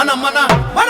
మన మన మన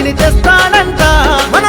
శాంతిని తెస్తాడంట. మన